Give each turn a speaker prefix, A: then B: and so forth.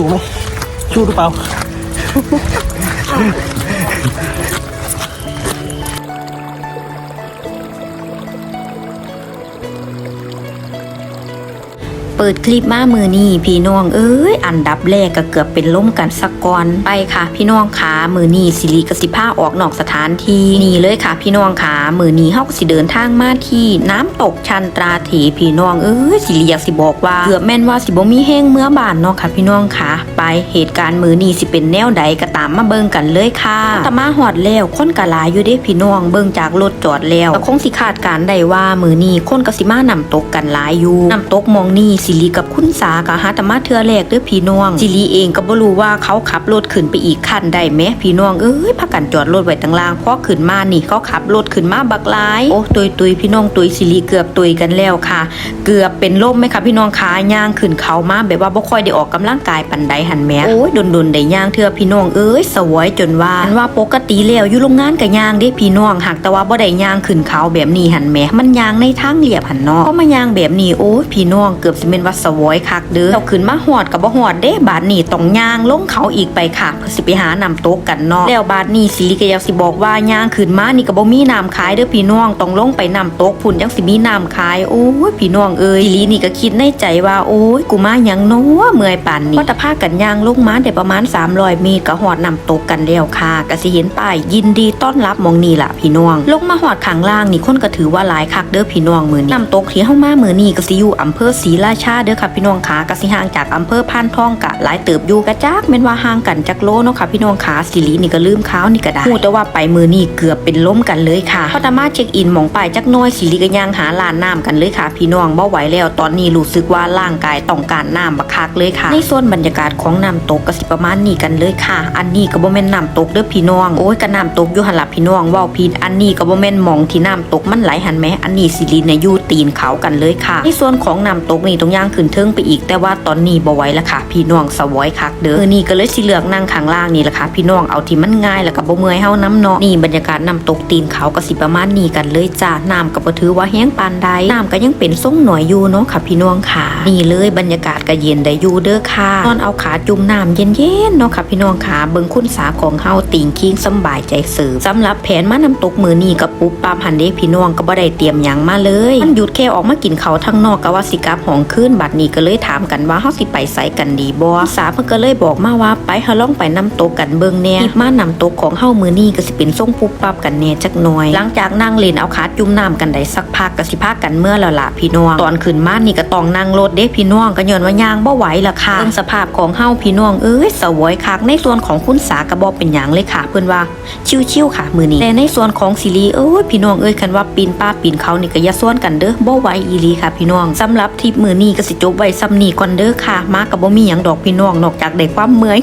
A: สู้ไหมสู้หรือเปล่า
B: เปิดคลิปมามือนี่พี่น้องเอ้ยอันดับแรกก็เกือบเป็นล้มกันสักก่อนไปค่ะ พี่น้องขามือนี่สิริกสิผ้าออกนอกสถานที่นี่เลยค่ะ พี่น้องขามือนี่เฮาก็สิเดินทางมาที่น้ำตกชันตราถีพี่น้องเอ้ยสิริอยากสิบอกว่าเกือบแม่นว่าสิบ่มีแห้งเมื่อบานเนาะค่ะ พี่น้องขาไปเหตุการณ์มือนี่สิเป็นแนวใดก็ตามมาเบิ่งกันเลยค่ะตมาหอดแล้วคนกะลายอยู่เด้พี่น้องเบิ่งจากรถจอดแล้วคงสิคาดการได้ว่ามือนี่คนกสิมานำตกกันหลายอยู่น้ำตกมองนี่สิริกับคุณสากะหาแตมาเทือแรกเด้อพี่น้อง สิริเองก็บ่รู้ว่าเขาขับรถขึ้นไปอีกคันได้แหมพี่น้องเอ้ยพากันจอดรถไว้ตั้งล่างพอขึ้นมานี่เขาขับรถขึ้นมาบักหลายโอ้ตุยตุยพี่น้องตุยสิริเกือบตุยกันแล้วค่ะ เกือบเป็นลมไหมคะพี่น้องขาย่างขึ้นเขามาแบบว่าบ่ค่อยได้ออกกำลังกายปันใดหันแม่โอ้ยดนๆได้ย่างเทือพี่น้องเอ้ยสวยจนว่าว่าปกติแล้วอยู่โรงงานก็ย่างเด้พี่น้องหากแต่ว่าบ่ได้ย่างขึ้นเขาแบบนี้หันแม่มันย่างในทางเรียบหันเนาะเพราะมาย่างแบบนี้โอ้ยพี่น้องเกือบสิเป็นว่าสวยคักเด้อเราขึ้นมาหอดกับบ่หอดเด้บาดนี้ต้องย่างลงเขาอีกไปค่ะเพื่อสิไปหาน้ำตกกันเนาะแล้วบาดนี้สิริก็อยากสิบอกว่าย่างขึ้นมานี่ก็บ่มีน้ำขายเด้อพี่น้องต้องลงไปน้ำตกพุ่นยังสิมีน้ำขายโอ้ยพี่น้องเอ้ยสิรินี่ก็คิดในใจว่าโอ้ยกูมาหยังเนาะเมื่อยป่านนี้พอตะพากันย่างลงมาได้ประมาณ300เมตรก็หอดน้ำตกกันแล้วค่ะก็สิเห็นป้ายยินดีต้อนรับมองนี่ล่ะพี่น้อง ลงมาหอดข้างล่างนี่คนก็ถือว่าหลายคักเด้อพี่น้องมื้อนี้น้ำตกที่เฮามามื้อนี้ก็สิอยู่อำเภอศรีราชาาเด้อค่ะพี่น้องขาก็สิห่างจากอำเภอพานทองกะหลายเติบอยู่กะจักแม่นว่าห่างกันจักโลเนาะค่ะพี่น้องขาสิรินี่ก็ลืมข้าวนี่ก็ได้พูดแต่ว่าไปมือนี้เกือบเป็นล้มกันเลยค่ะพอตามาเช็คอินหมองป้ายจักน้อยสิริก็ย่างหาลานน้ำกันเลยค่ะ พี่น้องบ่ไหวแล้วตอนนี้รู้สึกว่าร่างกายต้องการน้ำบักคักเลยค่ะ ในส่วนบรรยากาศของน้ำตกก็สิประมาณนี้กันเลยค่ะ อันนี้ก็บ่แม่นน้ำตกเด้อพี่น้องโอ้ยก็น้ำตกอยู่หั่นล่ะพี่น้องเว้าผิดอันนี้ก็บ่แม่นหมองที่น้ำตกมันไหลหันแหมอันนี้สิริเนี่ยอยู่ตีนเขากันเลยค่ะ ในส่วนของน้ำตกนี่ต้องย่างขึ้นเทิงไปอีก แต่ว่าตอนนี้บ่ไหวแล้วค่ะ พี่น้องสวอยคักเด้อนี่ก็เลยสิเลือกนั่งข้างล่างนี่แหละค่ะ พี่น้องเอาที่มันง่ายแล้วก็บ่เมื่อยเฮาน้ำเนาะนี่บรรยากาศน้ำตกตีนเขาก็สิประมาณนี้กันเลยจ้าน้ำก็บ่ถือว่าแห้งปานใดน้ำก็ยังเป็นทรงหน่อยอยู่เนาะค่ะ พี่น้องค่ะ นี่เลยบรรยากาศก็เย็นได้อยู่เด้อค่ะนอนเอาขาจุ่มน้ำเย็นๆเนาะค่ะ พี่น้องค่ะเบิ่งคุณสาของเฮาติงคิงสบายใจเสร์ฟสำหรับแผนมาน้ำตกมือนี้กับปุ๊บปามหันเด้พี่น้องก็บ่ได้เตรียมหยังมาเลย มันหยุดแค่ออกมากินเขาทั้งนอกก็ว่าสิกับห้องขึ้นบัดนี้ก็เลยถามกันว่าเฮาสิไปไสกันดีบ่สาเพิ่นก็เลยบอกมาว่าไปเฮาลองไปน้ำตกกันเบิ่งแน่มาน้ำตกของเฮามือนี้ก็สิเป็นทรงปุ๊บปั๊บกันแน่จักหน่อย หลังจากนั่งเล่นเอาขาจุ่มน้ำกันได้สักพักก็สิพากันเมื่อแล้วล่ะพี่น้องตอนขึ้นมานี่ก็ต้องนั่งรถเด้พี่น้องก็ย้อนว่าย่างบ่ไหวล่ะค่ะเบิ่งสภาพของเฮาพี่น้องเอ้ยสวยคักในส่วนของคุณสากระบอกเป็นหยังเลยค่ะ เพิ่นว่าชิวๆค่ะมือนี้แต่ในส่วนของซีรีเอ้ยพี่น้องเอ้ยคันว่าปีนป้าปีนเขานี่ก็อย่าส่วนกันเด้อบ่ไหวอีหลีค่ะพี่น้องสำหรับทริปมือนี้ก็สิจบไว้ซ้ำนี้ก่อนเด้อค่ะ มากับบ่มีหยังดอกพี่น้องนอกจากได้ความเมื่อย